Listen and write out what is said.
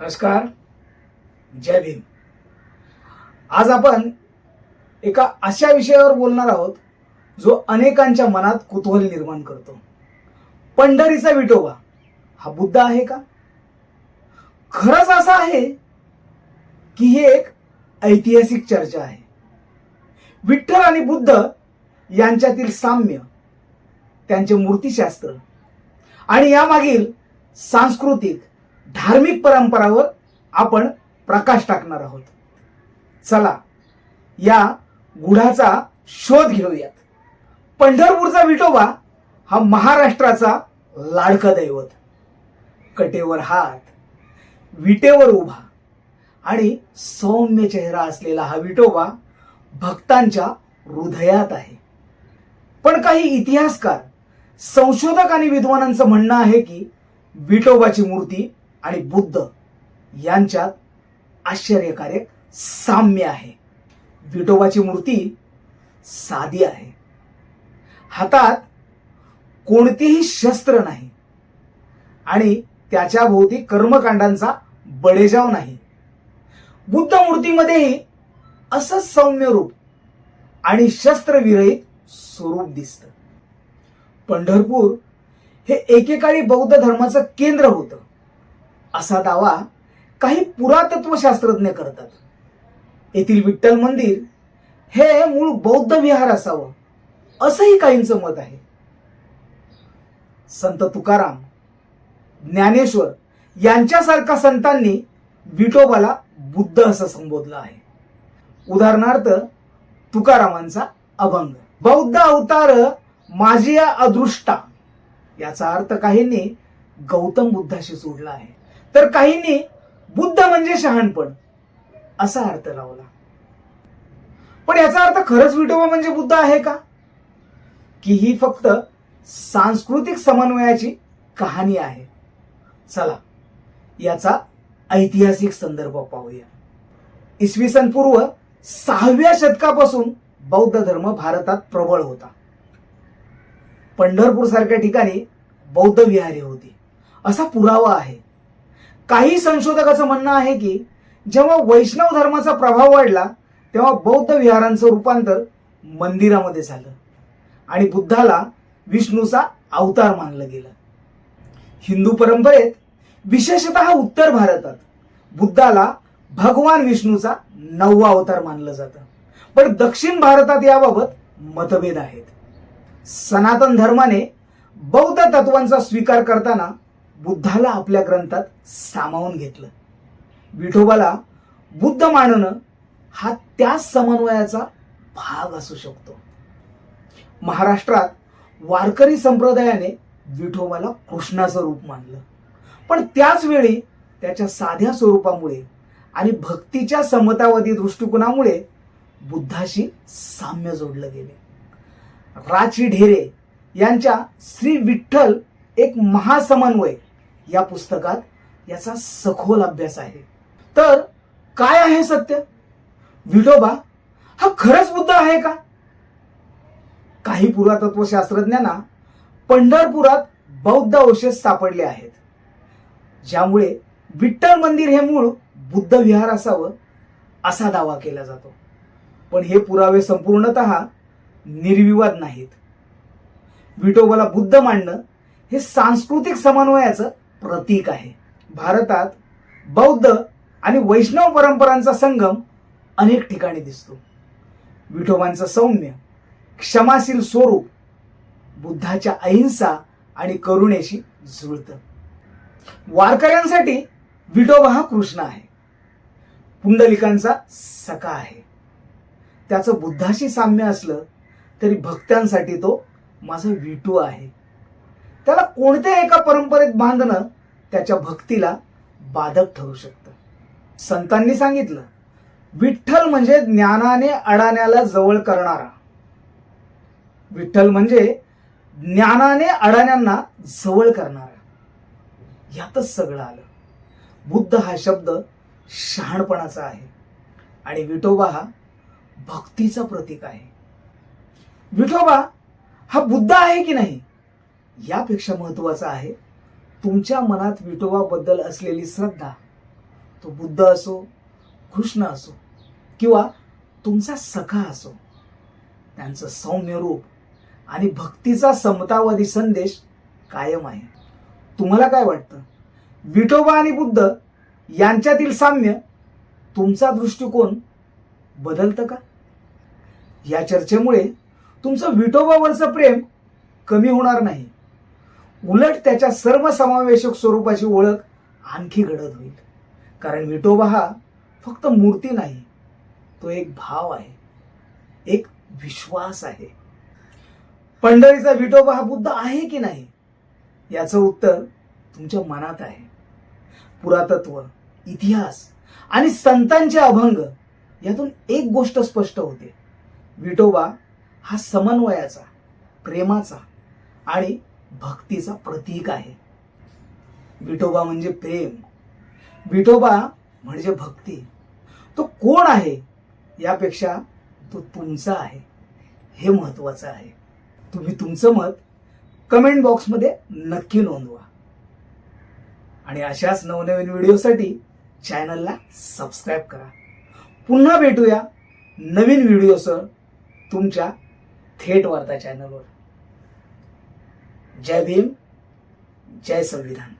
नमस्कार. जय भीम. आज आपण एका अशा विषयावर बोलणार आहोत जो अनेकांच्या मनात कुतूहल निर्माण करतो. पंढरीचा विठोबा हा बुद्ध आहे का? खरंच असं आहे की ही एक ऐतिहासिक चर्चा आहे. विठ्ठल आणि बुद्ध यांच्यातील साम्य त्यांचे मूर्तीशास्त्र आणि यामागील सांस्कृतिक धार्मिक परंपरावर आपण प्रकाश टाकणार आहोत. चला या गुढाचा शोध घेऊयात. पंढरपूरचा विठोबा हा महाराष्ट्राचा लाडका दैवत. कटेवर हात विटेवर उभा आणि सौम्य चेहरा असलेला हा विठोबा भक्तांच्या हृदयात आहे. पण काही इतिहासकार संशोधक आणि विद्वानांचं म्हणणं आहे की विठोबाची मूर्ती आणि बुद्ध यांच्यात आश्चर्यकारक साम्य आहे. विठोबाची मूर्ती साधी आहे. हातात कोणतेही शस्त्र नाही. आणि त्याच्या भोवती कर्मकांडांचा बडेजाव नाही. बुद्ध मूर्तीमध्येही असंच सौम्य रूप आणि शस्त्रविरहित स्वरूप दिसतं. पंढरपूर हे एकेकाळी बौद्ध धर्माचं केंद्र होतं. असा दावा काही पुरातत्वशास्त्रज्ञ करतात. येथील विठ्ठल मंदिर हे मूळ बौद्ध विहार असावं असंही काहींचं मत आहे. संत तुकाराम ज्ञानेश्वर यांच्यासारख्या संतांनी विठोबाला बुद्ध असं संबोधलं आहे. उदाहरणार्थ तुकारामांचा अभंग बौद्ध अवतार माझी या अदृष्टा याचा अर्थ काहींनी गौतम बुद्धाशी सोडला आहे. तर काहींनी बुद्ध म्हणजे शहाणपण असा अर्थ लावला. पण याचा अर्थ खरंच विठोबा म्हणजे बुद्ध आहे का? की ही फक्त सांस्कृतिक समन्वयाची कहाणी आहे. चला याचा ऐतिहासिक संदर्भ पाहूया. इसवी सन पूर्व सहाव्या शतकापासून बौद्ध धर्म भारतात प्रबळ होता. पंढरपूर सारख्या ठिकाणी बौद्ध विहारे होती. असा पुरावा आहे. काही संशोधकाचं म्हणणं आहे की जेव्हा वैष्णव धर्माचा प्रभाव वाढला तेव्हा बौद्ध विहारांचं रूपांतर मंदिरामध्ये झालं. आणि बुद्धाला विष्णूचा अवतार मानलं गेलं. हिंदू परंपरेत विशेषतः उत्तर भारतात बुद्धाला भगवान विष्णूचा नववा अवतार मानलं जातं. पण दक्षिण भारतात याबाबत मतभेद आहेत. सनातन धर्माने बौद्ध तत्वांचा स्वीकार करताना बुद्धाला आपल्या ग्रंथात सामावून घेतलं. विठोबाला बुद्ध मानणं हा त्या समन्वयाचा भाग असू शकतो. महाराष्ट्रात वारकरी संप्रदायाने विठोबाला कृष्णाचं रूप मानलं. पण त्याच वेळी त्याच्या साध्या स्वरूपामुळे आणि भक्तीच्या समतावादी दृष्टिकोनामुळे बुद्धाशी साम्य जोडलं गेले. राची ढेरे यांच्या श्री विठ्ठल एक महासमन्वय या पुस्तकात याचा सखोल अभ्यास आहे. तर काय आहे सत्य? विठोबा हा खरंच बुद्ध आहे का? काही पुरातत्व शास्त्रज्ञांना पंढरपुरात बौद्ध अवशेष सापडले आहेत. ज्यामुळे विठ्ठल मंदिर हे मूळ बुद्ध विहार असावं असा दावा केला जातो. पण हे पुरावे संपूर्णत निर्विवाद नाहीत. विठोबाला बुद्ध मांडणं हे सांस्कृतिक समन्वयाचं प्रतीक आहे. भारतात बौद्ध आणि वैष्णव परंपरांचा संगम अनेक ठिकाणी दिसतो. विठोबांचं सौम्य क्षमाशील स्वरूप बुद्धाच्या अहिंसा आणि करुणेशी जुळतं. वारकऱ्यांसाठी विठोबा हा कृष्ण आहे. पुंडलिकांचा सखा आहे. त्याचं बुद्धाशी साम्य असलं तरी भक्तांसाठी तो माझा विटू आहे. त्याला कोणत्या एका परंपरेत बांधणं त्याच्या भक्तीला बाधक ठरू शकतं. संतांनी सांगितलं विठ्ठल म्हणजे ज्ञानाने अडाण्याला जवळ करणारा. विठ्ठल म्हणजे ज्ञानाने अडाण्यांना जवळ करणारा. यातच सगळं आलं. बुद्ध हा शब्द शहाणपणाचा आहे आणि विठोबा हा भक्तीचा प्रतीक आहे. विठोबा हा बुद्ध आहे की नाही? यापेक्षा महत्त्वाचं आहे तुमच्या मनात विठोबाबद्दल असलेली श्रद्धा तो बुद्ध असो कृष्ण असो किंवा तुमचा सखा असो त्यांचं सौम्य रूप आणि भक्तीचा समतावादी संदेश कायम आहे. तुम्हाला काय वाटतं? विठोबा आणि बुद्ध यांच्यातील साम्य तुमचा दृष्टिकोन बदलतं का? या चर्चेमुळे तुमचं विठोबावरचं प्रेम कमी होणार नाही. उलट त्याच्या सर्वसमावेशक स्वरूपाची ओळख आणखी घडत होईल. कारण विठोबा हा फक्त मूर्ती नाही तो एक भाव आहे एक विश्वास आहे. पंढरीचा विठोबा हा बुद्ध आहे की नाही याचं उत्तर तुमच्या मनात आहे. पुरातत्व इतिहास आणि संतांचे अभंग यातून एक गोष्ट स्पष्ट होते. विठोबा हा समन्वयाचा प्रेमाचा आणि भक्तीचा प्रतीक आहे. विठोबा म्हणजे प्रेम. विठोबा म्हणजे भक्ती. तो कोण आहे? यापेक्षा तो तुमचा आहे. हे महत्वाचं आहे. तुम्ही तुमचं मत कमेंट बॉक्समध्ये नक्की नोंदवा. आणि अशाच नवनवीन व्हिडिओसाठी चॅनलला सबस्क्राईब करा. पुन्हा भेटूया नवीन व्हिडिओसह तुमच्या थेट वार्ता चॅनलवर. जय भीम जय संविधान।